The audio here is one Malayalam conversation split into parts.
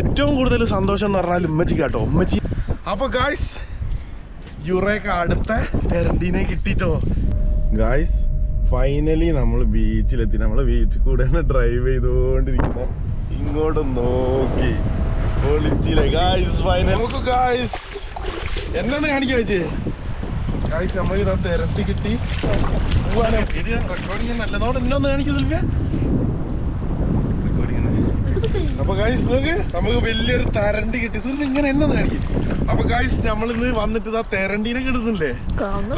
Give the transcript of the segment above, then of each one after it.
ഏറ്റവും കൂടുതൽ സന്തോഷം എന്ന് പറഞ്ഞാൽ ഉമ്മച്ചി കേട്ടോ. ഉമ്മച്ചി. അപ്പൊ ഗായ്സ് യുറേക്ക അടുത്ത തെരണ്ടീനെ കിട്ടിട്ടോ. ഗായ്സ് ഫൈനലി നമ്മൾ ബീച്ചിലെത്തി നമ്മൾ ബീച്ചിൽ കൂടെയാണ് ഡ്രൈവ് ചെയ്തുകൊണ്ടിരിക്കുന്നത് ഇങ്ങോട്ട് നോക്കി. ഒളിച്ചില്ലേ? ഗായ്സ് ഫൈനൽ നോക്കൂ ഗായ്സ് എന്നെ കാണിക്കാൻ വെച്ചേ? ഗായ്സ് നമ്മൾ ഇതാ തിരട്ടി കിട്ടി പോവാണ് റെക്കോർഡിങ് നല്ലതോടെ എന്നെ ഒന്ന് കാണിക്കും സെൽഫിയ. അപ്പൊ ഗായ്സ് നോക്ക് നമുക്ക് വലിയൊരു തരണ്ടി കിട്ടി. സുഹൃത്ത് ഇങ്ങനെ എന്നെ കാണിക്കും. അപ്പൊ ഗായ്സ് നമ്മളിന്ന് വന്നിട്ട് ഇതാ തെരണ്ടീനെ കിട്ടുന്നില്ലേ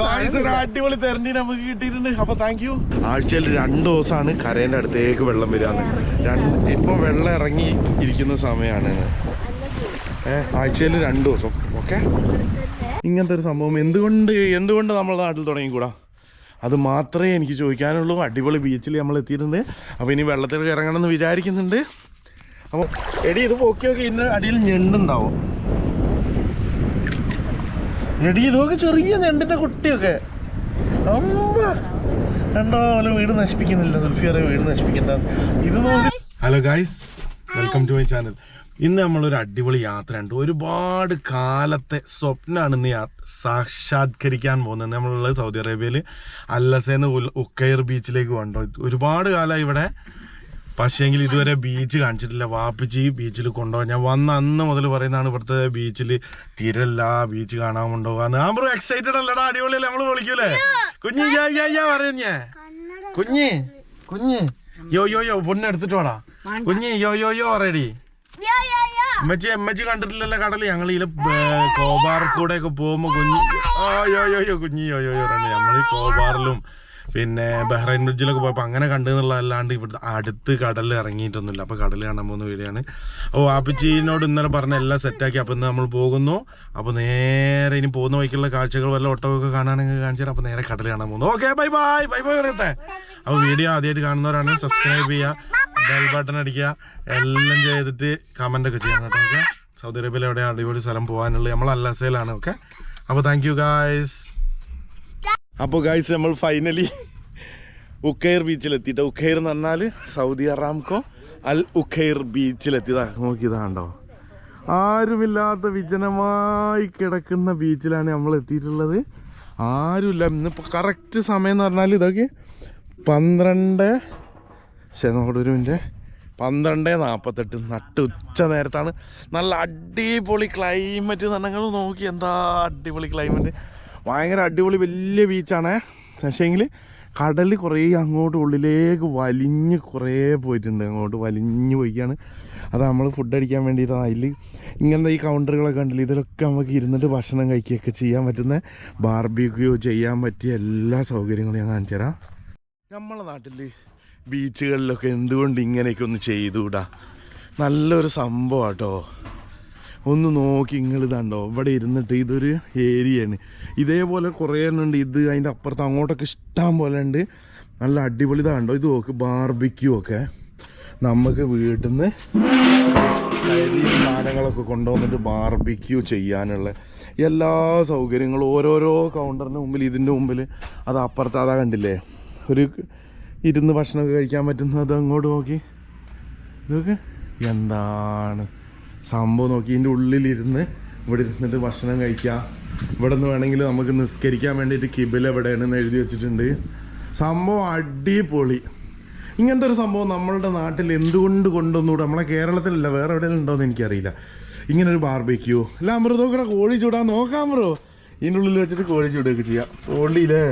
ഗായ്സ് ഒരു അടിപൊളി തെരണ്ടി നമുക്ക് കിട്ടിയിട്ടുണ്ട്. അപ്പൊ താങ്ക് യു ആഴ്ചയിൽ രണ്ട് ദിവസമാണ് കരേന്റെ അടുത്തേക്ക് വെള്ളം വരാന്ന് രണ്ട് ഇപ്പൊ വെള്ളം ഇറങ്ങി ഇരിക്കുന്ന സമയമാണ് ഏഹ് ആഴ്ചയിൽ രണ്ട് ദിവസം. ഓക്കെ ഇങ്ങനത്തെ ഒരു സംഭവം എന്തുകൊണ്ട് എന്തുകൊണ്ട് നമ്മളെ നാട്ടിൽ തുടങ്ങിക്കൂടാ? അത് മാത്രമേ എനിക്ക് ചോദിക്കാനുള്ളൂ. അടിപൊളി ബീച്ചിൽ നമ്മൾ എത്തിയിട്ടുണ്ട് അപ്പോൾ ഇനി വെള്ളത്തിൽ ഇറങ്ങണം എന്ന് വിചാരിക്കുന്നുണ്ട്. അപ്പോൾ എടി ഇത് പൊക്കി നോക്കി ഇതിന്റെ അടിയിൽ ഞെണ്ടുണ്ടാവും. എടി ഇത് ഇതൊക്കെ ചെറിയ ഞെണ്ടിന്റെ കുട്ടിയൊക്കെ. അമ്മ. രണ്ടോ പോലെ വീട് നശിപ്പിക്കുന്നില്ല സുൽഫിയറെ വീട് നശിപ്പിക്കണ്ട. ഇത് നോക്കി. Hello guys welcome to my channel ഇന്ന് നമ്മളൊരു അടിപൊളി യാത്രയുണ്ട് ഒരുപാട് കാലത്തെ സ്വപ്നമാണ് ഇന്ന് സാക്ഷാത്കരിക്കാൻ പോകുന്നത്. നമ്മളുള്ളത് സൗദി അറേബ്യയിൽ അല്ലസേന്ന് ഉക്കൈർ ബീച്ചിലേക്ക് കൊണ്ടോ. ഒരുപാട് കാലം ഇവിടെ പക്ഷേങ്കിൽ ഇതുവരെ ബീച്ച് കാണിച്ചിട്ടില്ല. വാപ്പിച്ചി ബീച്ചിൽ കൊണ്ടുപോകാൻ. ഞാൻ വന്ന അന്ന് മുതൽ പറയുന്നതാണ് ഇവിടുത്തെ ബീച്ചിൽ തിരല്ല ബീച്ച് കാണാൻ കൊണ്ടുപോകാന്ന്. ആ ബ്രോ എക്സൈറ്റഡ് അല്ലടാ. അടിപൊളിയല്ലേ? നമ്മൾ വിളിക്കൂലേ? കുഞ്ഞി യാ യാ യാ പറയുന്നേ. കുഞ്ഞ് കുഞ്ഞ്. യോ യോ യോ പൊണ്ണെടുത്തിട്ട് വാടാ. കുഞ്ഞ് യോ യോ യോ പറയടി. അമ്മച്ചി അമ്മച്ചി കണ്ടിട്ടില്ലല്ലോ കടൽ? ഞങ്ങൾ ഇതിലെ കോബാർ കൂടെ ഒക്കെ പോകുമ്പോ കുഞ്ഞി ആ യോ യോ യോ കുഞ്ഞി യോ യോ യോ നമ്മൾ ഈ കോബാറിലും പിന്നെ ബഹ്റൈൻ ബ്രിഡ്ജിലൊക്കെ പോയപ്പോൾ അങ്ങനെ കണ്ടെന്നുള്ളതല്ലാണ്ട് ഇവിടുത്തെ അടുത്ത് കടലിൽ ഇറങ്ങിയിട്ടൊന്നുമില്ല. അപ്പോൾ കടൽ കാണാൻ പോകുന്ന വീടാണ് ഓ ആപ്പിച്ചിനോട് ഇന്നലെ പറഞ്ഞ എല്ലാം സെറ്റാക്കി. അപ്പം ഇന്ന് നമ്മൾ പോകുന്നു. അപ്പോൾ നേരെ ഇനി പോകുന്ന വഴിക്കുള്ള കാഴ്ചകൾ വല്ല ഒട്ടമൊക്കെ കാണാനെങ്കിൽ കാണിച്ചാൽ അപ്പോൾ നേരെ കടൽ കാണാൻ പോകുന്നു. Okay bye bye. Bye bye പറയട്ടെ. അപ്പോൾ വീഡിയോ ആദ്യമായിട്ട് കാണുന്നവരാണെങ്കിൽ സബ്സ്ക്രൈബ് ചെയ്യുക. ബെൽ ബട്ടൺ അടിക്കുക. എല്ലാം ചെയ്തിട്ട് കമന്റ് ഒക്കെ ചെയ്യണം കേട്ടോ. സൗദി അറേബ്യയിൽ എവിടെയാണ് അടിപൊളി സ്ഥലം പോകാനുള്ളത്? നമ്മൾ അല്ലസയിലാണ് ഓക്കെ? അപ്പോൾ താങ്ക് യു ഗായ്സ് അപ്പോൾ ഗായ്സ് നമ്മൾ ഫൈനലി ഉഖൈർ ബീച്ചിലെത്തിയിട്ട് ഉഖൈർ എന്ന് പറഞ്ഞാൽ സൗദി അറാംകോ അൽ ഉഖൈർ ബീച്ചിലെത്തിയതാ നോക്കിയതാണ്ടോ ആരുമില്ലാത്ത വിജനമായി കിടക്കുന്ന ബീച്ചിലാണ് നമ്മൾ എത്തിയിട്ടുള്ളത്. ആരുമില്ല. ഇന്നിപ്പോൾ കറക്റ്റ് സമയം എന്ന് പറഞ്ഞാൽ ഇതൊക്കെ പന്ത്രണ്ട് മിനിറ്റ് പന്ത്രണ്ട് നാൽപ്പത്തെട്ട് നട്ട് ഉച്ച നേരത്താണ്. നല്ല അടിപൊളി ക്ലൈമറ്റ് നിങ്ങൾ നോക്കി എന്താ അടിപൊളി ക്ലൈമറ്റ് ഭയങ്കര അടിപൊളി വലിയ ബീച്ചാണ്. പക്ഷേങ്കിൽ കടൽ കുറേ അങ്ങോട്ട് ഉള്ളിലേക്ക് വലിഞ്ഞ് കുറേ പോയിട്ടുണ്ട്. അങ്ങോട്ട് വലിഞ്ഞ് പോയിക്കാണ്. അത് നമ്മൾ ഫുഡ് അടിക്കാൻ വേണ്ടിയിട്ട്. അതിൽ ഇങ്ങനത്തെ ഈ കൗണ്ടറുകളൊക്കെ ഉണ്ടല്ലോ ഇതിലൊക്കെ നമുക്ക് ഇരുന്നിട്ട് ഭക്ഷണം കഴിക്കുകയൊക്കെ ചെയ്യാൻ പറ്റുന്ന ബാർബിക്യൂ ചെയ്യാൻ പറ്റിയ എല്ലാ സൗകര്യങ്ങളും ഞാൻ കാണിച്ചു തരാം. നമ്മളെ നാട്ടിൽ ബീച്ചുകളിലൊക്കെ എന്തുകൊണ്ട് ഇങ്ങനെയൊക്കെ ഒന്ന് ചെയ്തുകൂടാ നല്ലൊരു സംഭവം കേട്ടോ ഒന്ന് നോക്കി നിങ്ങൾ ഇതാണ്ടോ ഇവിടെ ഇരുന്നിട്ട് ഇതൊരു ഏരിയയാണ്. ഇതേപോലെ കുറേ എണ്ണം ഉണ്ട്. ഇത് അതിന്റെ അപ്പുറത്ത് അങ്ങോട്ടൊക്കെ ഇഷ്ടം പോലെ ഉണ്ട്. നല്ല അടിപൊളി ഇതാണ്ടോ ഇത് നോക്ക് ബാർബിക്യൂ ഒക്കെ. നമുക്ക് വീട്ടിൽ നിന്ന് സാധനങ്ങളൊക്കെ കൊണ്ടുവന്നിട്ട് ബാർബിക്യൂ ചെയ്യാനുള്ള എല്ലാ സൗകര്യങ്ങളും ഓരോരോ കൗണ്ടറിന് മുമ്പിൽ ഇതിന്റെ മുമ്പിൽ. അത് അപ്പുറത്ത് അതാ കണ്ടില്ലേ? ഒരു ഇരുന്ന് ഭക്ഷണമൊക്കെ കഴിക്കാൻ പറ്റുന്നത് അങ്ങോട്ട് നോക്കി. ഇതൊക്കെ എന്താണ്? സംഭവം നോക്കി ഇതിന്റെ ഉള്ളിലിരുന്ന് ഇവിടെ ഇരുന്നിട്ട് ഭക്ഷണം കഴിക്കുക ഇവിടെ നിന്ന് വേണമെങ്കിൽ നമുക്ക് നിസ്കരിക്കാൻ വേണ്ടിയിട്ട് കിബിൽ എവിടെയാണെന്ന് എഴുതി വെച്ചിട്ടുണ്ട്. സംഭവം അടിപൊളി. ഇങ്ങനത്തെ ഒരു സംഭവം നമ്മളുടെ നാട്ടിൽ എന്തുകൊണ്ട് കൊണ്ടുവന്നുകൂടെ? നമ്മളെ കേരളത്തിലല്ല വേറെ എവിടെയെങ്കിലും ഉണ്ടോയെന്ന് എനിക്കറിയില്ല. ഇങ്ങനെ ഒരു ബാർബിക്യൂ അല്ല അമൃതോ കൂടെ കോഴി ചൂടാ. നോക്കാം ബ്രോ ഇതിന്റെ ഉള്ളിൽ വെച്ചിട്ട് കോഴി ചൂടുകയൊക്കെ ചെയ്യാം. പൊള്ളിയില്ലേ?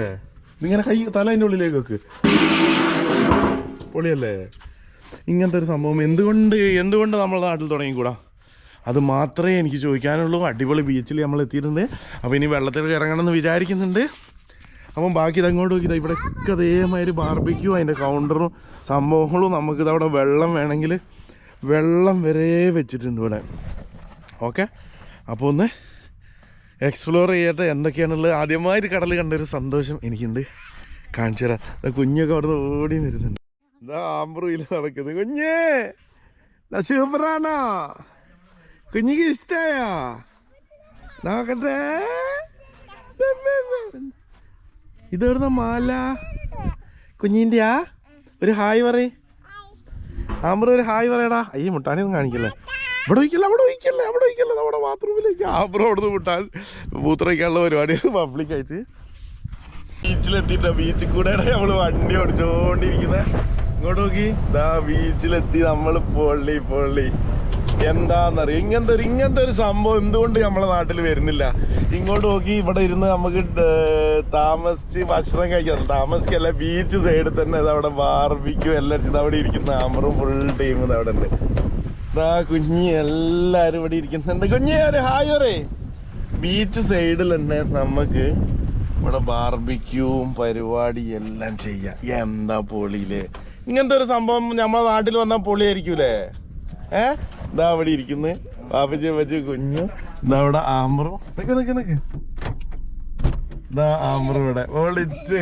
ഇങ്ങനെ കൈ തല അതിന്റെ ഉള്ളിലേക്ക് വെക്ക്. പൊളിയല്ലേ? ഇങ്ങനത്തെ ഒരു സംഭവം എന്തുകൊണ്ട് എന്തുകൊണ്ട് നമ്മളെ നാട്ടിൽ തുടങ്ങിക്കൂടാ? അത് മാത്രമേ എനിക്ക് ചോദിക്കാനുള്ളൂ. അടിപൊളി ബീച്ചിൽ നമ്മൾ എത്തിയിട്ടുണ്ട്. അപ്പോൾ ഇനി വെള്ളത്തിൽ ഇറങ്ങണം എന്ന് വിചാരിക്കുന്നുണ്ട്. അപ്പം ബാക്കി ഇതങ്ങോട്ട് നോക്കി ഇവിടെയൊക്കെ അതേമാതിരി ബാർബിക്കും അതിന്റെ കൗണ്ടറും സംഭവങ്ങളും നമുക്കിത് അവിടെ വെള്ളം വേണമെങ്കിൽ വെള്ളം വരെ വെച്ചിട്ടുണ്ട് ഇവിടെ. ഓക്കെ അപ്പോൾ ഒന്ന് എക്സ്പ്ലോർ ചെയ്യട്ടെ എന്തൊക്കെയാണുള്ളത്? ആദ്യമായിട്ട് കടൽ കണ്ടൊരു സന്തോഷം എനിക്കുണ്ട്. കാണിച്ചു തരാം. കുഞ്ഞൊക്കെ അവിടെ നിന്ന് ഓടി വരുന്നുണ്ട്. എന്താ ആമ്പ്രൂയിൽ നടക്കുന്നത് കുഞ്ഞേ! സൂപ്പറാണോ കുഞ്ഞിക്ക് ഇഷ്ടായോ നോക്കട്ടെ. ഇതെവിടുന്ന മാല? കുഞ്ഞിന്റെയാ ഒരു ഹായ് പറയ്. ആമ്പ്ര ഒരു ഹായ് പറയടാ. അയ്യ മുട്ടാണിയൊന്നും കാണിക്കല്ലേ. ഇവിടെ ഒഴിക്കല്ല അവിടെ ഒഴിക്കല്ല അവിടെ ഒഴിക്കല്ല. നമ്മുടെ ബാത്റൂമിലേക്ക് ആമ്പ്ര അവിടെ നിന്ന് മുട്ടാൻ മൂത്രയ്ക്കാനുള്ള പരിപാടി പബ്ലിക്കായിട്ട്. ബീച്ചിലെത്തിട്ടോ ബീച്ചിൽ കൂടെയാണ് നമ്മൾ വണ്ടി ഓടിച്ചോണ്ടിരിക്കുന്നത് ഇങ്ങോട്ട് നോക്കി. ദാ ബീച്ചിലെത്തി. നമ്മൾ പൊള്ളി പൊള്ളി. എന്താന്നറിയോ? ഇങ്ങനത്തെ ഒരു ഇങ്ങനത്തെ ഒരു സംഭവം എന്തുകൊണ്ട് നമ്മളെ നാട്ടിൽ വരുന്നില്ല? ഇങ്ങോട്ട് നോക്കി ഇവിടെ ഇരുന്ന് നമുക്ക് താമസിച്ച് ഭക്ഷണം കഴിക്കാം. താമസിക്കല്ല ബീച്ച് സൈഡിൽ തന്നെ അവിടെ ബാർബിക്കും എല്ലാം ഇത് അവിടെ ഇരിക്കുന്ന ആമറും ഫുൾ ടീം ഇത് അവിടെ ഉണ്ട്. ഇതാ കുഞ്ഞി എല്ലാരും ഇവിടെ ഇരിക്കുന്നുണ്ട്. കുഞ്ഞി ഒരു ഹായ് ഒരേ ബീച്ച് സൈഡിൽ തന്നെ നമുക്ക് ഇവിടെ ബാർബിക്യൂവും പരിപാടി എല്ലാം ചെയ്യാം. എന്താ പൊളിയില്ലേ ഇങ്ങനത്തെ ഒരു സംഭവം നമ്മളെ നാട്ടിൽ വന്നാൽ പൊളിയായിരിക്കൂലേ? ഏ? ഇതാ അവിടെ ഇരിക്കുന്നു. പാപ്പച്ചി അപ്പച്ചി കുഞ്ഞു. ഇതാ അവിടെ ആമ്പറും നിക്ക് നിക്ക് നിക്ക്. ഇതാ ആമ്പറും ഇവിടെ. ഒളിച്ച്.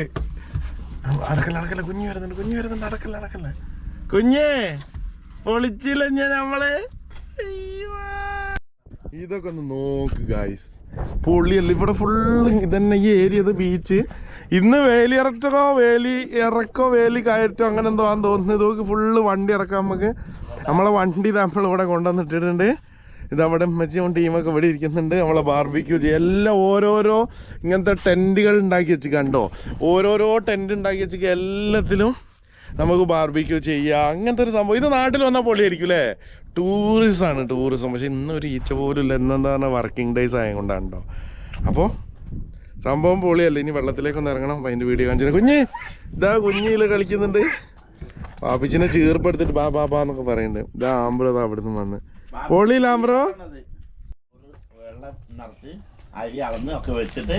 അടക്കല്ല അടക്കല്ല. കുഞ്ഞു വരുന്നുണ്ട് കുഞ്ഞു വരുന്നുണ്ട്. അടക്കല്ല അടക്കല്ല. കുഞ്ഞേ പൊളിച്ചില്ല ഞാൻ നമ്മൾ. ഇതൊക്കെ ഒന്ന് നോക്ക് ഗായ്സ് പൊള്ളിയല്ല ഇവിടെ ഫുള്ള് ഇതന്നെ ഈ ഏരിയ ബീച്ച് ഇന്ന് വേലി ഇറക്കോ വേലി ഇറക്കോ വേലി കയറ്റോ അങ്ങനെ എന്തോ തോന്നുന്നു. ഇതൊക്കെ ഫുള്ള് വണ്ടി ഇറക്കാം നമുക്ക്. നമ്മളെ വണ്ടി നമ്മൾ ഇവിടെ കൊണ്ടുവന്നിട്ടിട്ടുണ്ട്. ഇത് അവിടെ മെച്ചും ടീമൊക്കെ ഇവിടെ ഇരിക്കുന്നുണ്ട്. നമ്മളെ ബാർബിക്യൂ ചെയ്യും. എല്ലാം ഓരോരോ ഇങ്ങനത്തെ ടെന്റുകൾ ഉണ്ടാക്കി വെച്ച് കണ്ടോ? ഓരോരോ ടെന്റ് ഉണ്ടാക്കി വെച്ച് എല്ലാത്തിലും നമുക്ക് ബാർബിക്യൂ ചെയ്യാം. അങ്ങനത്തെ ഒരു സംഭവം. ഇത് നാട്ടിൽ വന്നാൽ പൊളിയായിരിക്കും അല്ലേ? ആണ് ടൂറിസം പക്ഷെ ഇന്നൊരു ഈച്ച പോലും ഇല്ല. എന്നെന്താണ് വർക്കിംഗ് ഡേയ്സ് ആയതുകൊണ്ടാണ് കേട്ടോ അപ്പോൾ സംഭവം പൊളിയല്ല? ഇനി വെള്ളത്തിലേക്കൊന്ന് ഇറങ്ങണം. അതിന്റെ വീഡിയോ കാണിച്ചു കുഞ്ഞ് ഇതാ കുഞ്ഞിയിൽ കളിക്കുന്നുണ്ട്. പാപ്പിച്ചിനെ ചീർപ്പെടുത്തിട്ട് ബാ ബാ ബാ എന്നൊക്കെ പറയുന്നുണ്ട് ഇതാ ആമ്പ്രോ അവിടെ അവിടുന്ന് വന്ന്. പൊള്ളിയില്ല ആമ്പ്രോ? വെള്ളം നിറച്ച് അരി അളന്ന് ഒക്കെ വെച്ചിട്ട്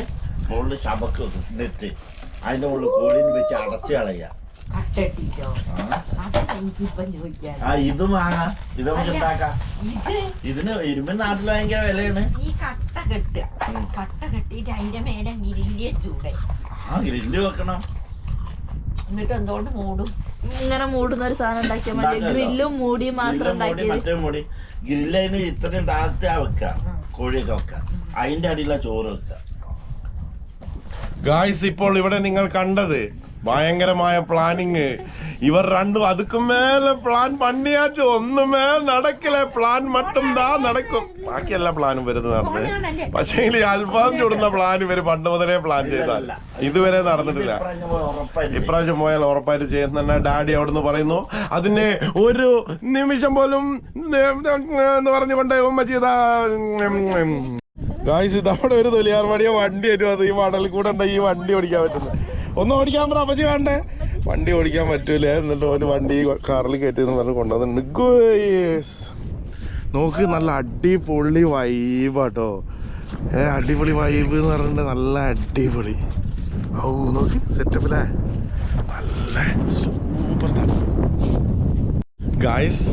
മുകളിൽ ശബക്ക് വെക്കും. നെറ്റ് അതിന്റെ മുകളിൽ കോലിന് വെച്ച് അടച്ച് കളയുക. ആ. ഇതും വാങ്ങാം. ഇത് നമുക്ക് ഉണ്ടാക്കാം. ഇത് ഇതിന് ഇരുമ്പിൻ നാട്ടിൽ ഭയങ്കര വിലയാണ്. ഈ കട്ട കെട്ടുക. കട്ട കെട്ടിട്ട് അതിന്റെ മേലെ ഗിരിലിയ ചൂടെ ആ ഗ്രില്ല് വെക്കണം. എന്നിട്ട് എന്തുകൊണ്ട് മൂടും? ഇങ്ങനെ മൂടുന്ന ഒരു സാധനം ഉണ്ടാക്കിയാൽ മതി. ഗ്രില്ലും മൂടി മാത്രം ഗ്രില്ലും മൂടി ഉണ്ടാക്കിയത് മറ്റേ മൂടി. ഗ്രില്ലതിന് ഇത്രയും താഴ്ത്താ വെക്കാം. കോഴിയൊക്കെ വെക്കാം. അതിന്റെ അടിയിലാണ് ചോറ് വെക്കുക ഗായ്സ് ഇപ്പോൾ ഇവിടെ നിങ്ങൾ കണ്ടത് ഭയങ്കരമായ പ്ലാനിങ് ഇവർ രണ്ടും അതുക്കും മേലെ പ്ലാൻ പണിയാച്ചു ഒന്നുമേ നടക്കില്ല. പ്ലാൻ മട്ടും ദാ നടക്കും. ബാക്കി എല്ലാ പ്ലാനും വരുന്നത് നടന്നത് പക്ഷേ അൽഫാം ചൂടുന്ന പ്ലാൻ ഇവർ പണ്ട് മുതലേ പ്ലാൻ ചെയ്താൽ. ഇതുവരെ നടന്നിട്ടില്ല. ഇപ്രാവശ്യം പോയാൽ ഉറപ്പായിട്ട് ചെയ്യുന്ന ഡാഡി അവിടുന്ന് പറയുന്നു. അതിന് ഒരു നിമിഷം പോലും എന്ന് പറഞ്ഞുകൊണ്ട് ഉമ്മച്ചി ഗായ്സ് ഇതവിടെ ഒരു തൊലിയാർ വടിയോ വണ്ടി വരും. അത് ഈ മടൽ കൂടെ ഈ വണ്ടി ഓടിക്കാൻ പറ്റുന്നത്? ഒന്ന് ഓടിക്കാൻ പറ അപ്പച്ചി വേണ്ടേ? വണ്ടി ഓടിക്കാൻ പറ്റൂല. എന്നിട്ട് ഓന് വണ്ടി കാറിൽ കയറ്റി എന്ന് പറഞ്ഞ് കൊണ്ടുവന്നിട്ടുണ്ട്. നോക്ക് നല്ല അടിപൊളി വൈബ് വൈബാട്ടോ. ഏ അടിപൊളി വൈബ് എന്ന് പറഞ്ഞിട്ട് നല്ല അടിപൊളി. ഔ നോക്ക് സെറ്റപ്പിലേ. നല്ല സൂപ്പർ തന്നെ. ഗായ്സ്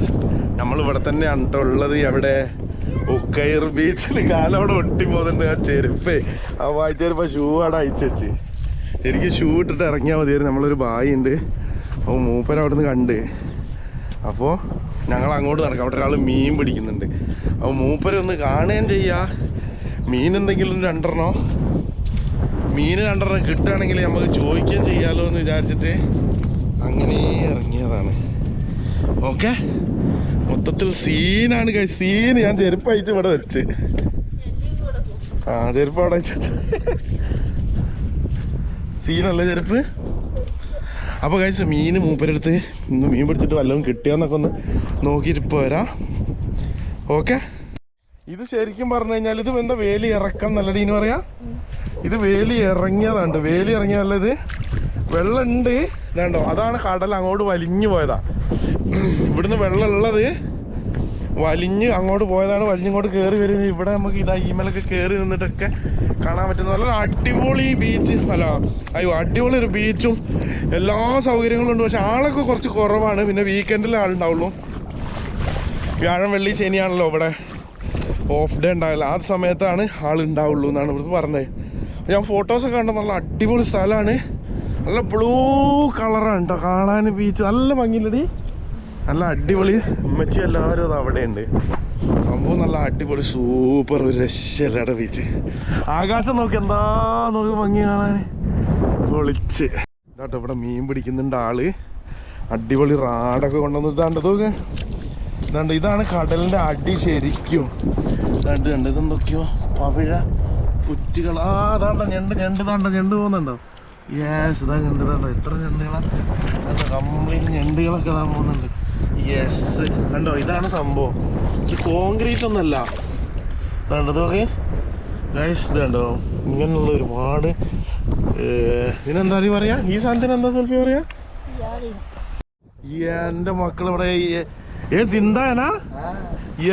നമ്മൾ ഇവിടെ തന്നെയാണ് കേട്ടോ ഉള്ളത്. എവിടെ ഉക്കയർ ബീച്ചിൽ കാലം അവിടെ ഒട്ടി ആ ചെരുപ്പ്. ആ വായിച്ചെരുപ്പ ഷൂ അവിടെ അയച്ചു വെച്ച്. ശരിക്കും ഷൂ ഇട്ടിട്ട് ഇറങ്ങിയാൽ മതിയായിരുന്നു. നമ്മളൊരു ബായി ഉണ്ട് അപ്പോൾ മൂപ്പര അവിടെ നിന്ന് കണ്ട്. അപ്പോൾ ഞങ്ങൾ അങ്ങോട്ട് നടക്കാം. അവിടെ ഒരാൾ മീൻ പിടിക്കുന്നുണ്ട്. അപ്പോൾ മൂപ്പര ഒന്ന് കാണുകയും ചെയ്യുക മീൻ എന്തെങ്കിലും രണ്ടെണ്ണോ? മീൻ രണ്ടെണ്ണം കിട്ടുകയാണെങ്കിൽ നമുക്ക് ചോദിക്കുകയും ചെയ്യാമല്ലോ എന്ന് വിചാരിച്ചിട്ട് അങ്ങനെ ഇറങ്ങിയതാണ്. ഓക്കെ? മൊത്തത്തിൽ സീനാണ് കൈ സീൻ ഞാൻ ചെരുപ്പ് അയച്ചു ഇവിടെ വെച്ച്. ആ ചെരുപ്പ് അവിടെ വെച്ച്. സീനല്ലേ ചെരുപ്പ്? അപ്പോൾ കഴിച്ച മീൻ മൂപ്പരെടുത്ത് ഇന്ന് മീൻ പിടിച്ചിട്ട് വല്ലതും കിട്ടിയോന്നൊക്കെ ഒന്ന് നോക്കിയിട്ട് പോരാ ഓക്കെ ഇത് ശരിക്കും പറഞ്ഞു കഴിഞ്ഞാൽ ഇത് എന്താ വേലി ഇറക്കം നല്ലടി എന്ന് പറയാ? ഇത് വേലി ഇറങ്ങിയതാണ്ട്. വേലി ഇറങ്ങിയതല്ലത് വെള്ളം ഉണ്ട് ഇതാണ്ടോ അതാണ് കടൽ അങ്ങോട്ട് വലിഞ്ഞു പോയതാ. ഇവിടുന്ന് വെള്ളം ഉള്ളത് വലിഞ്ഞ് അങ്ങോട്ട് പോയതാണ്. വലിഞ്ഞിങ്ങോട്ട് കയറി വരുന്നത് ഇവിടെ നമുക്ക് ഇതാ ഈമലൊക്കെ കയറി നിന്നിട്ടൊക്കെ കാണാൻ പറ്റുന്ന നല്ല അടിപൊളി ബീച്ച് അല്ല അയ്യോ അടിപൊളി ഒരു ബീച്ചും എല്ലാ സൗകര്യങ്ങളും ഉണ്ട്. പക്ഷെ ആളൊക്കെ കുറച്ച് കുറവാണ്. പിന്നെ വീക്കെൻഡിൽ ആളുണ്ടാവുള്ളൂ. വ്യാഴം വെള്ളി ശനിയാണല്ലോ ഇവിടെ. ഓഫ് ഡേ ഉണ്ടാവില്ല ആ സമയത്താണ് ആളുണ്ടാവുള്ളൂ എന്നാണ് ഇവിടുന്ന് പറഞ്ഞത്. ഞാൻ ഫോട്ടോസൊക്കെ കണ്ട നല്ല അടിപൊളി സ്ഥലമാണ് നല്ല ബ്ലൂ കളറാണ് കേട്ടോ കാണാൻ ബീച്ച് നല്ല ഭംഗിയില്ലടി. നല്ല അടിപൊളി. ഉമ്മച്ചി എല്ലാവരും അത് അവിടെ ഉണ്ട് സംഭവം നല്ല അടിപൊളി സൂപ്പർ ഒരു രക്ഷയില്ലട ബീച്ച് ആകാശം നോക്കി എന്താ നോക്കി ഭംഗി കാണാൻ പൊളിച്ച്. ഇതാട്ടോ ഇവിടെ മീൻ പിടിക്കുന്നുണ്ട് ആൾ. അടിപൊളി റാഡൊക്കെ ഇതാണ്ട് നോക്ക് ഇതാണ്ട് ഇതാണ് കടലിന്റെ അടി ശരിക്കും. കണ്ട് കണ്ട് ഇതെന്തൊക്കെയോ പവിഴ കുറ്റികൾ ആ അതാണ്ട ഞണ്ട് ഞണ്ട് താണ്ട ഞണ്ട് പോകുന്നുണ്ടോ? യെസ് ഇതാ ഞണ്ട് താണ്ടോ എത്ര ഞണ്ടുകളാ? കണ്ടോ കംപ്ലീറ്റ് ഞണ്ടുകളൊക്കെ ഇതാ പോകുന്നുണ്ട്. യെസ് കണ്ടോ ഇതാണ് സംഭവം. ഇത് കോൺക്രീറ്റ് ഒന്നല്ല. കണ്ടത് നോക്കി. ഗൈസ് ഇത് കണ്ടോ ഇങ്ങനെയുള്ള ഒരുപാട് ഇതിനെന്താ അറിയ പറയാ? ഈ സാധനത്തിന് എന്താ സെൽഫി പറയാ? എന്റെ മക്കൾ ഇവിടെ ഏ സിന്താനാ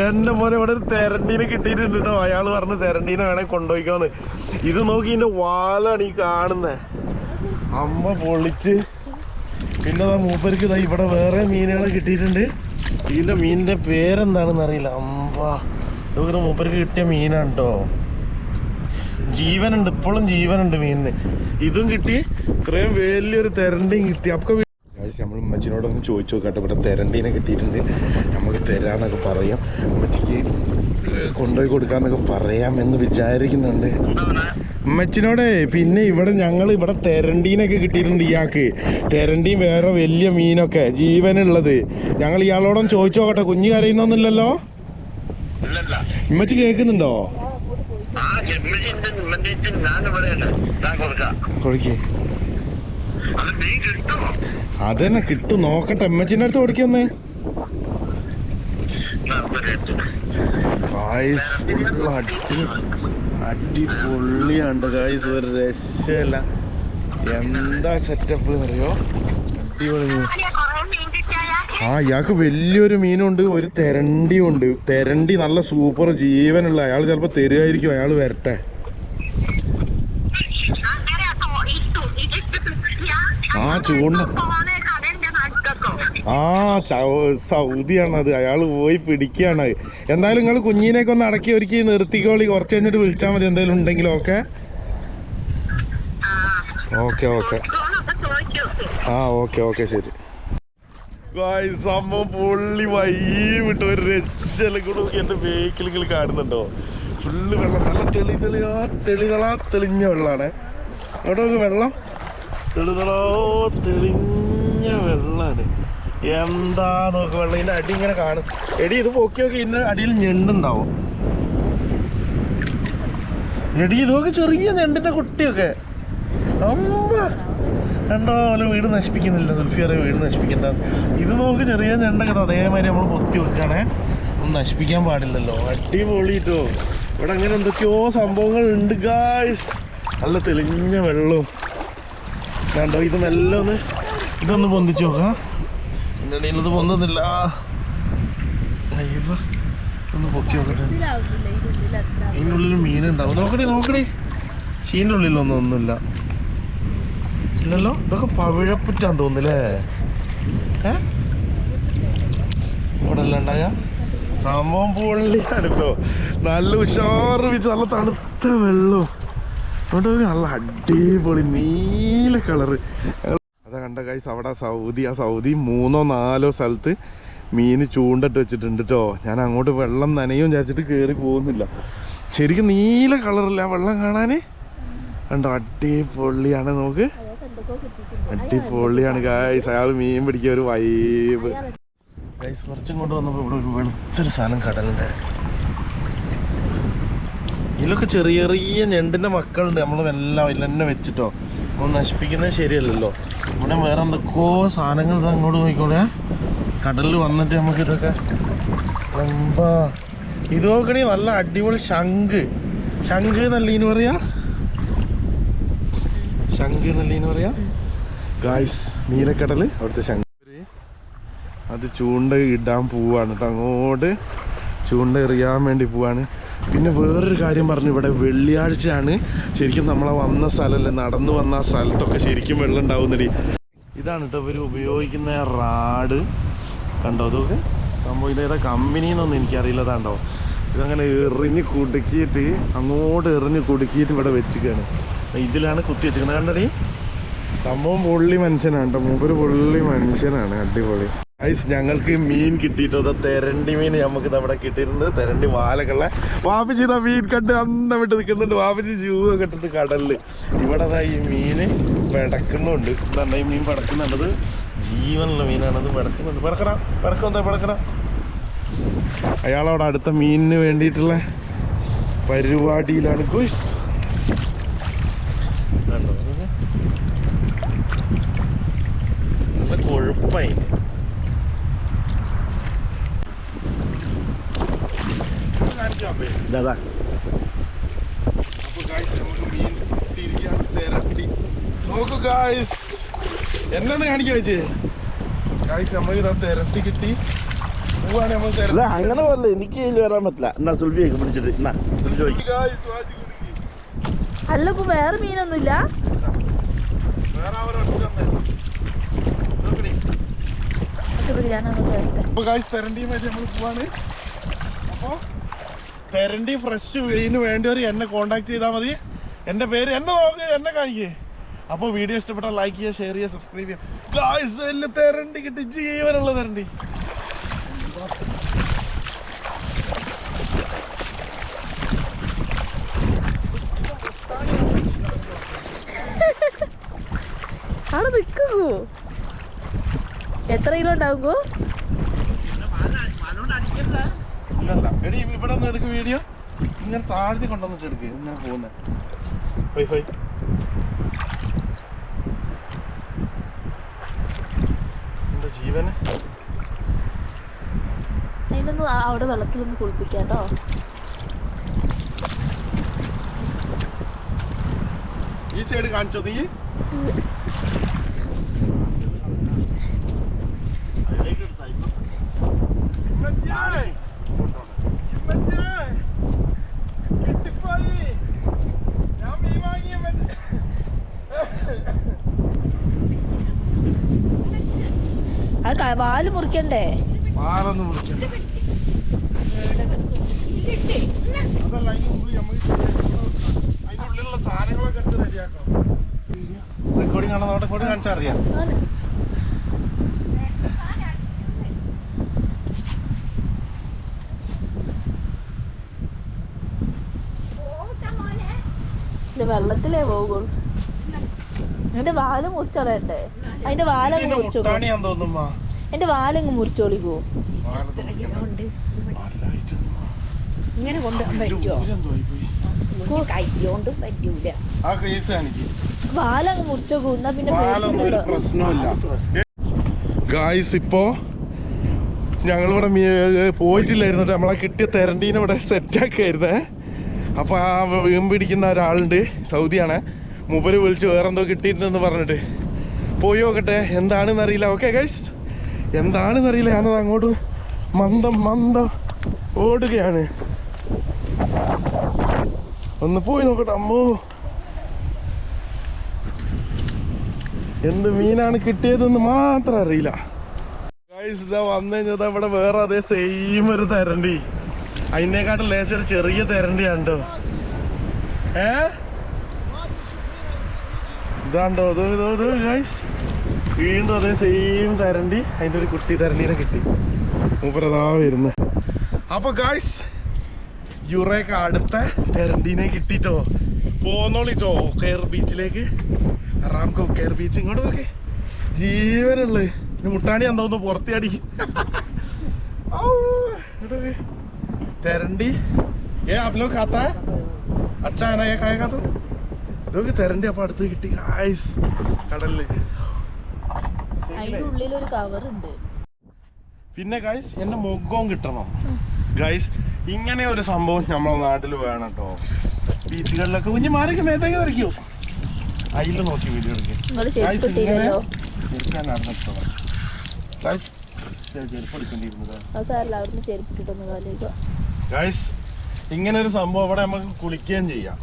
എന്റെ മോനെ ഇവിടെ ഒരു തെരണ്ടീനെ കിട്ടിയിട്ടുണ്ട് കേട്ടോ. അയാൾ പറഞ്ഞ് തെരണ്ടീനെ വേണേ കൊണ്ടുപോയിക്കാന്ന്. ഇത് നോക്കി ഇതിന്റെ വാലാണ് ഈ കാണുന്നേ. അമ്മ പൊളിച്ച് പിന്നെ മൂപ്പർക്ക് ഇതാ ഇവിടെ വേറെ മീനുകളെ കിട്ടിയിട്ടുണ്ട്. ഇതിന്റെ മീനിന്റെ പേരെന്താണെന്ന് അറിയില്ല. അമ്പാ ഇതൊക്കെ മൂപ്പർക്ക് കിട്ടിയ മീനാണ് കേട്ടോ ജീവനുണ്ട്. ഇപ്പോഴും ജീവനുണ്ട് മീനിന്. ഇതും കിട്ടി. ഇത്രയും വലിയൊരു തെരണ്ടിയും കിട്ടി. ഒക്കെ നമ്മൾ ഉമ്മച്ചിനോടൊന്ന് ചോദിച്ചു നോക്കട്ടെ ഇവിടെ തെരണ്ടീനെ കിട്ടിയിട്ടുണ്ട്. നമുക്ക് തരാന്നൊക്കെ പറയാം. ഉമ്മച്ചിക്ക് കൊണ്ടുപോയി കൊടുക്കാന്നൊക്കെ പറയാമെന്ന് വിചാരിക്കുന്നുണ്ട്. ഉമ്മച്ചിനോടെ പിന്നെ ഇവിടെ ഞങ്ങൾ ഇവിടെ തെരണ്ടീനൊക്കെ കിട്ടിയിട്ടുണ്ട് ഇയാൾക്ക്. തെരണ്ടിയും വേറെ വലിയ മീനൊക്കെ ജീവനുള്ളത്. ഞങ്ങൾ ഇയാളോടൊന്ന് ചോദിച്ചു നോക്കട്ടെ. കുഞ്ഞു കരയുന്നൊന്നുമില്ലല്ലോ? ഇല്ലല്ല. ഉമ്മച്ചി കേൾക്കുന്നുണ്ടോ? കൊടുക്കാം കൊടുക്കേ അത് മീൻ കിട്ടുമോ അതന്നെ കിട്ടും നോക്കട്ടെ. അമ്മച്ചിന്റെ അടുത്ത് ഓടിക്കൊന്നേ ഗായ്സ് അടി അടിപൊളിയാണ് ഗായ്സ് ഒരു രക്ഷയില്ല. എന്താ സെറ്റപ്പ് അറിയോ? അടിപൊളി ആ ഇയാൾക്ക് വലിയൊരു മീനുണ്ട് ഒരു തെരണ്ടിയും ഉണ്ട് തെരണ്ടി നല്ല സൂപ്പർ ജീവനുള്ള. അയാൾ ചിലപ്പോ തരുമായിരിക്കും അയാൾ വരട്ടെ. ആ ചൂണ്ട. ആ ചൗ- സൗദിയാണ് അത് അയാൾ പോയി പിടിക്കുകയാണ്. എന്തായാലും നിങ്ങൾ കുഞ്ഞിനെയൊക്കെ ഒന്ന് അടക്കി ഒരുക്കി നിർത്തിക്കോളി. കുറച്ച് കഴിഞ്ഞിട്ട് വിളിച്ചാൽ മതി. എന്തെങ്കിലും ഉണ്ടെങ്കിലും ഓക്കെ ഓക്കെ ഓക്കെ. ആ ഓക്കെ ഓക്കെ ശരി. സംഭവം പൊള്ളി വൈ വിട്ട് ഒരു രക്ഷയിലും കൂടെ എന്റെ നിങ്ങൾ കാണുന്നുണ്ടോ? ഫുള്ള് വെള്ളം. നല്ല തെളി തെളിയാ തെളികളാ തെളിഞ്ഞ വെള്ളമാണ് അവിടെ വെള്ളം? തെളിതളോ തെളിഞ്ഞ വെള്ളാണ്. എന്താ നോക്ക് വെള്ളം. ഇതിന്റെ അടി ഇങ്ങനെ കാണും. എടി ഇത് പൊക്കി നോക്കി. ഇതിന്റെ അടിയിൽ ഞെണ്ടുണ്ടാവും. എടി ഇത് നോക്ക് ചെറിയ ഞെണ്ടിന്റെ കുട്ടിയൊക്കെ. അമ്മ. കണ്ടോ? ഓല വീട് നശിപ്പിക്കുന്നില്ല. സുൽഫിയറെ വീട് നശിപ്പിക്കണ്ട. ഇത് നോക്ക് ചെറിയ ഞണ്ടൊക്കെ അതേമാതിരി നമ്മൾ പൊത്തി വെക്കുകയാണേ ഒന്നും നശിപ്പിക്കാൻ പാടില്ലല്ലോ. അടിപൊളിട്ടോ. ഇവിടെ അങ്ങനെ എന്തൊക്കെയോ സംഭവങ്ങൾ ഉണ്ട് ഗായ്സ് നല്ല തെളിഞ്ഞ വെള്ളവും. കണ്ടോ ഇത് മെല്ലെ ഒന്ന് ഇതൊന്ന് പൊന്തിച്ച് നോക്കാം. എന്റെ ഇടയിൽ ഇത് പൊന്തുന്നില്ല. ഒന്ന് പൊക്കി നോക്കട്ടെ. അതിന്റെ ഉള്ളിൽ മീനുണ്ടാവും നോക്കടി നോക്കടി. ചീന്റെ ഉള്ളിലൊന്നും ഒന്നുമില്ല. ഇല്ലല്ലോ ഇതൊക്കെ പവിഴപ്പുറ്റാന്ന് തോന്നുന്നില്ലേ? ഏ? ഇവിടെ എല്ലാം ഉണ്ടായ? സംഭവം പൊള്ളിയാണ് കേട്ടോ. നല്ല ഉഷാറ് വെച്ച് നല്ല തണുത്ത വെള്ളവും നല്ല അടിപൊളി നീല കളറ് അതാ കണ്ട കൈസ് അവിടെ സൗദി ആ സൗദി മൂന്നോ നാലോ സ്ഥലത്ത് മീന് ചൂണ്ടിട്ട് വെച്ചിട്ടുണ്ട് കേട്ടോ ഞാൻ അങ്ങോട്ട് വെള്ളം നനയും ചേച്ചിട്ട് കയറി പോകുന്നില്ല. ശരിക്കും നീല കളറില്ല. വെള്ളം കാണാന്? കണ്ടോ അടിപൊളിയാണ് നമുക്ക്. അടിപൊളിയാണ് ഗായ്സ് അയാൾ മീൻ പിടിക്കുക ഒരു വൈബ് ഗൈസ് കുറച്ചും കൊണ്ട് വന്നപ്പോൾ ഇവിടെ ഒരു വെളുത്തൊരു സാധനം കടലിന്റെ ഇതിലൊക്കെ ചെറിയ ചെറിയ ഞണ്ടിന്റെ മക്കളുണ്ട്. നമ്മൾ എല്ലാം തന്നെ വെച്ചിട്ടോ. നമ്മൾ നശിപ്പിക്കുന്നത് ശരിയല്ലല്ലോ. ഇവിടെ വേറെ എന്തൊക്കെയോ സാധനങ്ങൾ അങ്ങോട്ട് നോക്കിക്കോളെ കടലിൽ വന്നിട്ട് നമുക്ക് ഇതൊക്കെ എന്താ? ഇത് നോക്കണേ നല്ല അടിപൊളി ശംഖ്. ശംഖ് എന്നല്ലീന്ന് പറയാ? ശംഖ് എന്നല്ല ഇനി പറയാ? ഗായ്സ് നീലക്കടൽ അവിടുത്തെ ശംഖ്. അത് ചൂണ്ട ഇടാൻ പോവാണ് കേട്ടോ. അങ്ങോട്ട് ചൂണ്ട എറിയാൻ വേണ്ടി പോവാണ്. പിന്നെ വേറൊരു കാര്യം പറഞ്ഞു ഇവിടെ വെള്ളിയാഴ്ചയാണ്. ശരിക്കും നമ്മളെ വന്ന സ്ഥലമല്ലേ നടന്നു വന്ന സ്ഥലത്തൊക്കെ ശരിക്കും വെള്ളം ഉണ്ടാവുന്നടി ഇതാണ് കേട്ടോ ഇവർ ഉപയോഗിക്കുന്ന റാഡ്. കണ്ടോ അതൊക്കെ സംഭവം ഇതേതാ കമ്പനിന്നൊന്നും എനിക്കറിയില്ല ഇതാണ്ടോ ഇതങ്ങനെ എറിഞ്ഞ് കുടുക്കിയിട്ട് അങ്ങോട്ട് എറിഞ്ഞ് കുടുക്കിയിട്ട് ഇവിടെ വെച്ചിക്കാണ്. ഇതിലാണ് കുത്തി വെച്ചിരിക്കുന്നത്. കണ്ടടി? സംഭവം പൊള്ളി മനുഷ്യനാണ് കേട്ടോ മൂപ്പര് പൊള്ളി മനുഷ്യനാണ്. അടിപൊളി. ഐസ് ഞങ്ങൾക്ക് മീൻ കിട്ടിയിട്ടോ? അതാ തെരണ്ടി മീൻ നമുക്ക് നമ്മുടെ കിട്ടിയിട്ടുണ്ട്. തെരണ്ടി വാലകളെ. വാപ്പിജി ഇതാ മീൻ കണ്ട് അന്നം വിട്ട് നിൽക്കുന്നുണ്ട്. വാപ്പിജി ഷൂ കെട്ടത് കടലിൽ ഇവിടെ ഈ മീന് പിടക്കുന്നുണ്ട് എന്താ ഈ മീൻ പിടക്കുന്നുണ്ടത് ജീവനുള്ള മീനാണത് പിടക്കുന്നുണ്ട് പിടക്കണം പിടക്കം എന്താ പിടക്കണം അയാളവിടെ അടുത്ത മീനിന് വേണ്ടിയിട്ടുള്ള പരിപാടിയിലാണ്? നല്ല കൊഴുപ്പായി да. നോക്കൂ ഗായ്സ് എന്നെ കാണിക്കാൻ വെച്ചേ? ഗായ്സ് നമ്മൾ ഇതാ തിരട്ടി കിട്ടി. പോവാണ് നമ്മൾ അല്ല അങ്ങനെ പോലെ എനിക്ക് വരാൻ പറ്റില്ല. എന്നാ സുൽഫിയൊക്കെ പിടിച്ചിട്ട്. എന്നാ അല്ല ഇപ്പൊ വേറെ മീനൊന്നുമില്ല. അപ്പൊ ഗായ്സ് തെരണ്ടിയുമായിട്ട് നമ്മൾ പോവാണ്. അപ്പൊ തെരണ്ടി ഫ്രഷ് മീന് വേണ്ടിയവർ എന്നെ കോണ്ടാക്ട് ചെയ്താൽ മതി. എന്റെ പേര് എന്നെ നോക്ക് എന്നെ കാണിക്കേ. അപ്പോൾ വീഡിയോ ഇഷ്ടപ്പെട്ടാൽ ലൈക്ക് ചെയ്യുക ഷെയർ ചെയ്യുക സബ്സ്ക്രൈബ് ചെയ്യുക. തെരണ്ടി കിട്ടി. ജീവനുള്ള തെരണ്ടി. എത്ര കിലോ ഉണ്ടാകുമ്പോ ഇല്ലല്ല എടി ഇവിടെ നിന്ന് എടുക്ക് വീഡിയോ. ഇങ്ങനെ താഴ്ത്തി കൊണ്ടുവന്നിട്ട് എടുക്ക്. ഇങ്ങനെ പോകുന്നത് ഹോയ് ഹോയ്. എന്റെ ജീവന്? അതിനൊന്നും ആ- അവിടെ വെള്ളത്തിലൊന്ന് കുളിപ്പിക്കാട്ടോ ഈ സൈഡ് കാണിച്ചോ നീ ഇമ്മച്ചിയെ! ഇമ്മച്ചിയെ! കിട്ടിപ്പോയി. ഞാൻ മീൻ വാങ്ങി ഇമ്മച്ചി. ആ ക- വാൽ മുറിക്കണ്ടേ പാലൊന്നും വിളിക്കണ്ട. അതല്ല, അതിന് മുമ്പ് ഞമ്മക്ക് അതിന്റെ ഉള്ളിലുള്ള സാധനങ്ങളൊക്കെ എടുത്ത് റെഡിയാക്കണം റെക്കോർഡിംഗ് ആണോ റെക്കോർഡിംഗ് കാണിച്ചാൽ അറിയാം ആണ്. ഇത് വെള്ളത്തിലേ പോകുള്ളൂ എന്റെ വാൽ മുറിച്ചറിയട്ടെ അതിന്റെ വാലും തോന്നുമ്മാ. എന്റെ വാലങ്ങ് മുറിച്ചോളിക്കോ പോവും ഇങ്ങനെ കൊണ്ടുപോകാൻ പറ്റുമോ പറ്റൂല. വാലങ്ങ് മുറിച്ചോക്കൂ എന്നാ പിന്നെ ഗായ്സ് ഇപ്പോ ഞങ്ങളിവിടെ പോയിട്ടില്ലായിരുന്നു. നമ്മളെ കിട്ടിയ തെരണ്ടീനെ ഇവിടെ സെറ്റാക്കായിരുന്നേ അപ്പൊ ആ വീം പിടിക്കുന്ന ഒരാളുണ്ട് സൗദിയാണ്. മൂപ്പര് വിളിച്ച് വേറെന്തോ കിട്ടിയിട്ടുണ്ടെന്ന് പറഞ്ഞിട്ട്. പോയി നോക്കട്ടെ എന്താണെന്ന് അറിയില്ല ഓക്കെ ഗൈസ് എന്താണെന്ന് അറിയില്ല. ഞാനത് അങ്ങോട്ട് മന്ദം മന്ദം ഓടുകയാണ്. ഒന്ന് പോയി നോക്കട്ടെ അമ്മോ. എന്ത് മീനാണ് കിട്ടിയതെന്ന് മാത്രം അറിയില്ല. ഇതാ വന്നു ഇവിടെ വേറെ അതേ സെയിം ഒരു തരണ്ടി. അതിനേക്കാട്ടും ലേശം ഒരു ചെറിയ തരണ്ടിയാണ്ടോ കേട്ടോ ഏ? ഇതാണ്ടോ? ഇത് ഇത് ഇത് ഗൈസ് വീണ്ടും അതേ സെയിം തരണ്ടി അതിന്റെ ഒരു കുട്ടി തരണ്ടീനെ കിട്ടി. മൂപ്പരതാ വരുന്നത് അപ്പോൾ ഗായ്സ് യുറേക്ക് അടുത്ത തരണ്ടീനെ കിട്ടിട്ടോ. പോന്നോളിട്ടോ കെയർ ബീച്ചിലേക്ക് റാംകോ കെയർ ബീച്ച് ഇങ്ങോട്ട് നോക്കേ. ജീവനുള്ളേ. മുട്ടാണി എന്താവുന്നു പുറത്തിയാടി. തരണ്ടി. ഏ അപ്പലോ കാത്ത അച്ഛാനായ കായ കാത്തു. ഇതൊക്കെ തരണ്ടി അപ്പം അടുത്ത് കിട്ടി ഗായ്സ് കടലിൽ കവർ ഉണ്ട് പിന്നെ ഗൈസ് എന്റെ മുഖവും കിട്ടണം. ഗൈസ് ഇങ്ങനെ ഒരു സംഭവം നമ്മളെ നാട്ടിൽ വേണം കേട്ടോ ബീച്ചുകളിലൊക്കെ കുഞ്ഞു മാറിക്ക് മേത്തേക്ക് തെറിക്കൂ. അതിൽ നോക്കി വീഡിയോ ചെരുപ്പ് എടുക്കേണ്ടിയിരുന്നത്. ഗായ്സ് ഇങ്ങനെ ഒരു സംഭവം അവിടെ നമുക്ക് കുളിക്കുകയും ചെയ്യാം.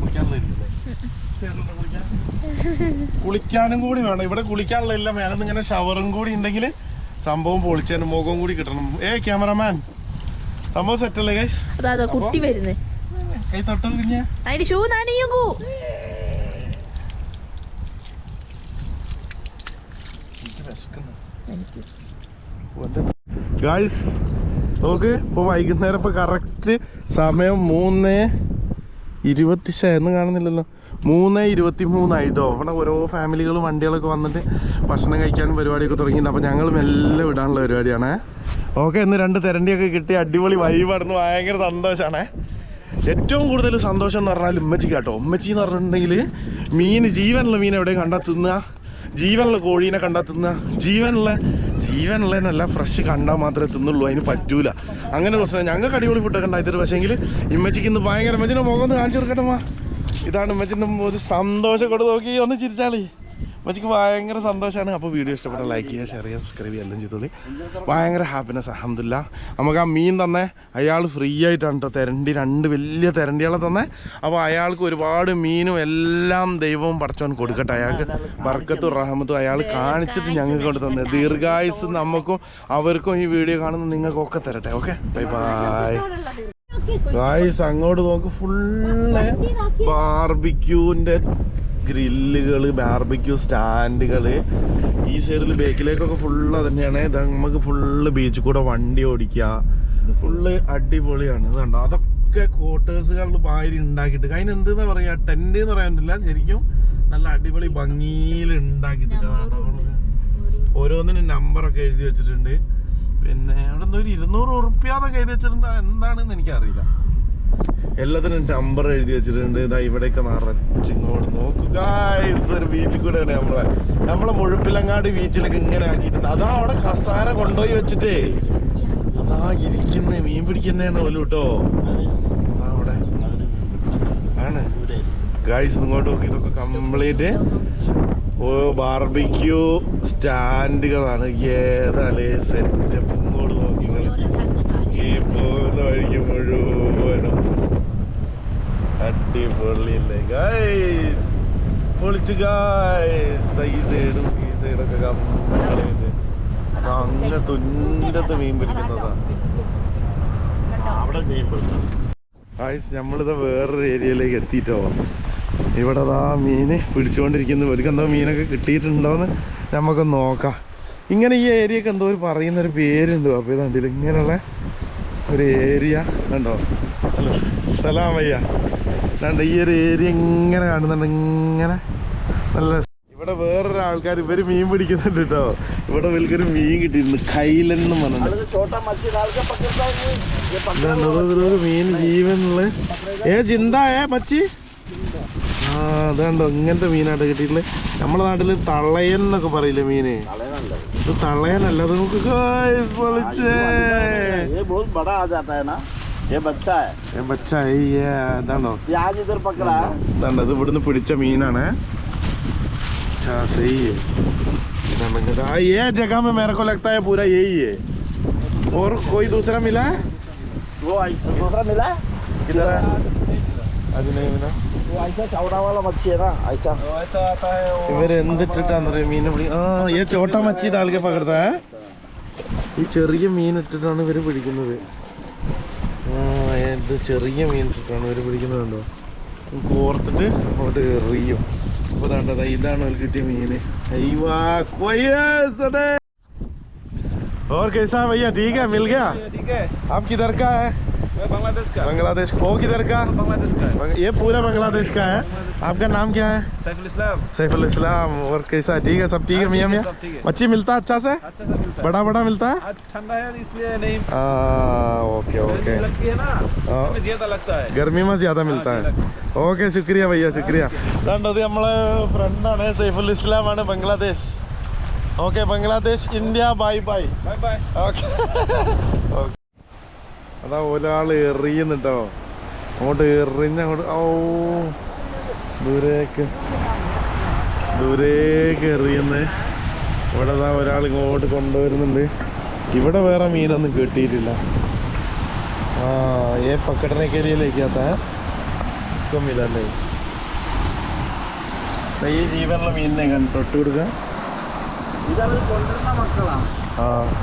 കുളിക്കാൻ കുളിക്കാൻ? കുളിക്കാനും കൂടി വേണം. ഇവിടെ കുളിക്കാനുള്ള എല്ലാം വേണം ഇങ്ങനെ ഷവറും കൂടി ഉണ്ടെങ്കിൽ സംഭവം പൊളിച്ചതിന് മുഖവും കൂടി കിട്ടണം. ഏ ക്യാമറമാൻ സംഭവം ഗൈസ് കുട്ടി വരുന്നേ. കൈ തൊട്ടത് കുഞ്ഞ. അതിന്റെ ഷൂ നനയുകൂ ഗായ്സ് നോക്ക് ഇപ്പൊ വൈകുന്നേരം ഇപ്പൊ കറക്റ്റ് സമയം മൂന്ന് ഇരുപത്തി എന്ന് കാണുന്നില്ലല്ലോ. മൂന്ന് ഇരുപത്തി മൂന്നായിട്ടോ അവിടെ ഓരോ ഫാമിലികളും വണ്ടികളൊക്കെ വന്നിട്ട് ഭക്ഷണം കഴിക്കാനും പരിപാടിയൊക്കെ തുടങ്ങിയിട്ടുണ്ട്. അപ്പോൾ ഞങ്ങൾ മെല്ലെ വിടാനുള്ള പരിപാടിയാണേ. ഓക്കെ ഇന്ന് രണ്ട് തെരണ്ടിയൊക്കെ കിട്ടി. അടിപൊളി വൈബായിരുന്നു ഭയങ്കര സന്തോഷമാണേ ഏറ്റവും കൂടുതൽ സന്തോഷം എന്ന് പറഞ്ഞാൽ ഉമ്മച്ചിക്ക് കേട്ടോ. ഉമ്മച്ചി എന്ന് പറഞ്ഞിട്ടുണ്ടെങ്കിൽ മീൻ ജീവനുള്ള മീൻ എവിടെയും കണ്ടാൽ തിന്നുക ജീവനുള്ള കോഴീനെ കണ്ടാൽ തിന്നുക ജീവനുള്ള ജീവനുള്ളതിനല്ല ഫ്രഷ് കണ്ടാൽ മാത്രമേ തിന്നുള്ളൂ. അതിന് പറ്റൂല. അങ്ങനെ പ്രശ്നം. ഞങ്ങൾക്ക് അടിപൊളി ഫുഡൊക്കെ ഉണ്ടായിട്ട് പക്ഷേങ്കിൽ ഇമ്മച്ചിക്ക് ഇന്ന് ഭയങ്കര ഇമ്മച്ചിന്റെ മുഖം ഒന്ന് കാണിച്ചു കൊടുക്കട്ടെ ഇതാണ് ഉമ്മച്ചിന്റെ ഒരു സന്തോഷം കൊണ്ട് നോക്കി ഒന്ന് ചിരിച്ചാളി. ഉമ്മച്ചിക്ക് ഭയങ്കര സന്തോഷമാണ് അപ്പോൾ വീഡിയോ ഇഷ്ടപ്പെട്ട ലൈക്ക് ചെയ്യുക ഷെയർ ചെയ്യുക സബ്സ്ക്രൈബ് ചെയ്യുക എല്ലാം ചെയ്തോളി. ഭയങ്കര ഹാപ്പിനെസ് അഹമ്മദില്ല നമുക്ക് ആ മീൻ തന്നെ അയാൾ ഫ്രീ ആയിട്ടാണ് കേട്ടോ തെരണ്ടി രണ്ട് വലിയ തെരണ്ടികളെ തന്നെ. അപ്പോൾ അയാൾക്ക് ഒരുപാട് മീനും എല്ലാം ദൈവവും പടച്ചോൻ കൊടുക്കട്ടെ. അയാൾക്ക് ബർക്കത്തും റഹമത്തും അയാൾ കാണിച്ചിട്ട് ഞങ്ങൾക്ക് കൊണ്ട് തന്നെ. ദീർഘായുസ് നമുക്കും അവർക്കും ഈ വീഡിയോ കാണുന്ന നിങ്ങൾക്കൊക്കെ തരട്ടെ. ഓക്കെ ബൈ ബൈ ഗായ്സ് അങ്ങോട്ട് നോക്ക് ഫുള്ള് ബാർബിക്യൂന്റെ ഗ്രില്ലുകൾ ബാർബിക്യൂ സ്റ്റാൻഡുകൾ ഈ സൈഡിൽ ബേക്കിലേക്കൊക്കെ ഫുള്ള് തന്നെയാണ് ഇത് നമുക്ക് ഫുള്ള് ബീച്ചിൽ കൂടെ വണ്ടി ഓടിക്കുക. ഫുള്ള് അടിപൊളിയാണ്. ഇത് കണ്ടോ? അതൊക്കെ ക്വാർട്ടേഴ്സുകളിൽ ഭാര്യ ഉണ്ടാക്കിയിട്ട്. അതിന് എന്തെന്നാ പറയാ? ടെന്റ് എന്ന് പറയാൻ പറ്റില്ല ശരിക്കും നല്ല അടിപൊളി ഭംഗിയിൽ ഉണ്ടാക്കിയിട്ടുണ്ട് ഓരോന്നിനും നമ്പറൊക്കെ എഴുതി വെച്ചിട്ടുണ്ട്. പിന്നെ അവിടെ നിന്ന് ഒരു ഇരുന്നൂറ് ഉറുപ്പ്യാന്നൊക്കെ എഴുതി വെച്ചിട്ടുണ്ട്. എന്താണെന്ന് എനിക്കറിയില്ല. എല്ലാത്തിനും നമ്പർ എഴുതി വെച്ചിട്ടുണ്ട്. ഇതാ ഇവിടെയൊക്കെ നിറച്ചിങ്ങോട്ട് നോക്കുക ഒരു ബീച്ചിൽ കൂടെയാണ് നമ്മളെ. നമ്മളെ മുഴുപ്പിലങ്ങാട് ബീച്ചിലൊക്കെ ഇങ്ങനെ ആക്കിയിട്ടുണ്ട്. അതാ അവിടെ കസാര കൊണ്ടുപോയി വെച്ചിട്ടേ. അതാ ഇരിക്കുന്ന. മീൻ പിടിക്കുന്നതാണ് പോലും കേട്ടോ. അതാ അവിടെ. ആണ്. ഗായ്സ് ഇങ്ങോട്ട് നോക്കി. ഇതൊക്കെ കംപ്ലീറ്റ് ഓ ബാർബിക്യൂ സ്റ്റാൻഡുകളാണ്. ഏതാലേ സെറ്റപ്പ് ഇങ്ങോട്ട് നോക്കി നിങ്ങൾ. ഈ പോകുന്ന വഴിക്ക് മുഴുവനും അടിപൊളിയല്ലേ? ഗായ്സ് പൊളിച്ചു ഗായ്സ് ഈ സൈഡും ഈ സൈഡൊക്കെ കംപ്ലീറ്റ് അങ്ങ് തുഞ്ചത്ത് മീൻ പിടിക്കുന്നതാ. അവിടെ മീൻ പിടിക്കും. ഗായ്സ് നമ്മളിത് വേറൊരു ഏരിയയിലേക്ക് എത്തിയിട്ടോ? ഇവിടെ ആ മീൻ പിടിച്ചുകൊണ്ടിരിക്കുന്നു. ഇവർക്ക് എന്തോ മീനൊക്കെ കിട്ടിയിട്ടുണ്ടോയെന്ന് നമുക്ക് നോക്കാം. ഇങ്ങനെ ഈ ഏരിയക്ക് എന്തോ ഒരു പറയുന്നൊരു പേരുണ്ട്. അപ്പോൾ ഇത് കണ്ടില്ല? ഇങ്ങനെയുള്ള ഒരു ഏരിയ ഉണ്ടോ അല്ല സ്ഥലം വയ്യ. അതാണ്ട് ഈ ഒരു ഏരിയ ഇങ്ങനെ കാണുന്നുണ്ട്. ഇങ്ങനെ നല്ല ഇവിടെ വേറൊരു ആൾക്കാർ ഇവർ മീൻ പിടിക്കുന്നുണ്ട് കേട്ടോ. ഇവിടെ വലിയൊരു മീൻ കിട്ടിയിരുന്നു കയ്യിലെന്ന് എന്ന് പറഞ്ഞിട്ടുണ്ട് മീൻ ജീവനുള്ള ഏ ചിന്ത ഏ മച്ചി? ആ അതുണ്ടോ ഇങ്ങനത്തെ മീനായിട്ട് കിട്ടിയിട്ടുള്ളത് നമ്മുടെ നാട്ടില് തള്ളയൻ എന്നൊക്കെ പറയില്ലേ മീന് ഇത് തള്ളയനല്ല അത് നമുക്ക് guys പൊളിച്ചേ. ये बहुत बड़ा आ जाता है ना ये बच्चा है ഏ, ബച്ചാ, ഈ, ഏ, ഇതാണോ ये आज इधर पकड़ा है ഇതാണ്ടോ ഇത് ഇവിടുന്ന് പിടിച്ച മീനാണ് अच्छा, सही है इधर मैंने कहा, ये जगह में मेरे को लगता है पूरा यही है और कोई दूसरा मिला है वो आई- दूसरा मिला है किधर है അത് नहीं मिला वो ऐसा चौड़ा वाला मच्छी है ना ऐसा ഇവര് എന്തിട്ടിട്ടാന്നറിയാം മീൻ പിടി ആ ഈ ചോട്ട മച്ചി ഡാൽക്കെ പകർത്താ ഈ ചെറിയ മീൻ ഇട്ടിട്ടാണ് ഇവര് പിടിക്കുന്നത് ആ ഇത് ചെറിയ മീൻ ഇട്ടിട്ടാണ് ഇവര് പിടിക്കുന്നത് കണ്ടോ കോർത്തിട്ട് അങ്ങോട്ട് എറിയും അപ്പൊ ദാണ്ട ഇതാണ് അവർക്ക് കിട്ടിയ മീന് അയ്വാ കൊയ്യസ് അതെ और कैसा है भैया ठीक है मिल गया ठीक है आप किधर का है मैं बांग्लादेश का बांग्लादेश को किधर का बांग्लादेश का है ये पूरा बांग्लादेश का है आपका नाम क्या है सैफुल इस्लाम सैफुल इस्लाम और कैसा है? ठीक है सब ठीक है मियाँ मियाँ सब ठीक है मच्छी मिलता है अच्छा से अच्छा सा मिलता है बड़ा बड़ा मिलता है आज ठंडा है इसलिए नहीं हाँ ओके ओके गर्मी लगती है ना हाँ। इसमें ज्यादा लगता है गर्मी में ज़्यादा मिलता है ഓക്കെ ശുക്രിയ ഭയ്യ ശുക്രിയ കണ്ടത് നമ്മളെ ഫ്രണ്ടാണ് സൈഫുൽ ഇസ്ലാം ആണ് Bangladesh okay Bangladesh India bye bye bye bye okay അതാ ഒരാൾ എറിയുന്നുണ്ടോ? അങ്ങോട്ട് എറിഞ്ഞ അങ്ങോട്ട് ഓ ദൂരേക്ക്. ദൂരേക്ക് എറിയുന്നേ. ഇവിടെ അതാ ഒരാൾ ഇങ്ങോട്ട് കൊണ്ടുവരുന്നുണ്ട്. ഇവിടെ വേറെ മീനൊന്നും കിട്ടിയിട്ടില്ല. ആ ഏ പക്കടനെ കരിയിലേക്കാത്ത ഇഷ്ടമില്ല ഈ ജീവനുള്ള മീനിനെ തൊട്ട് കൊടുക്കുക ആ.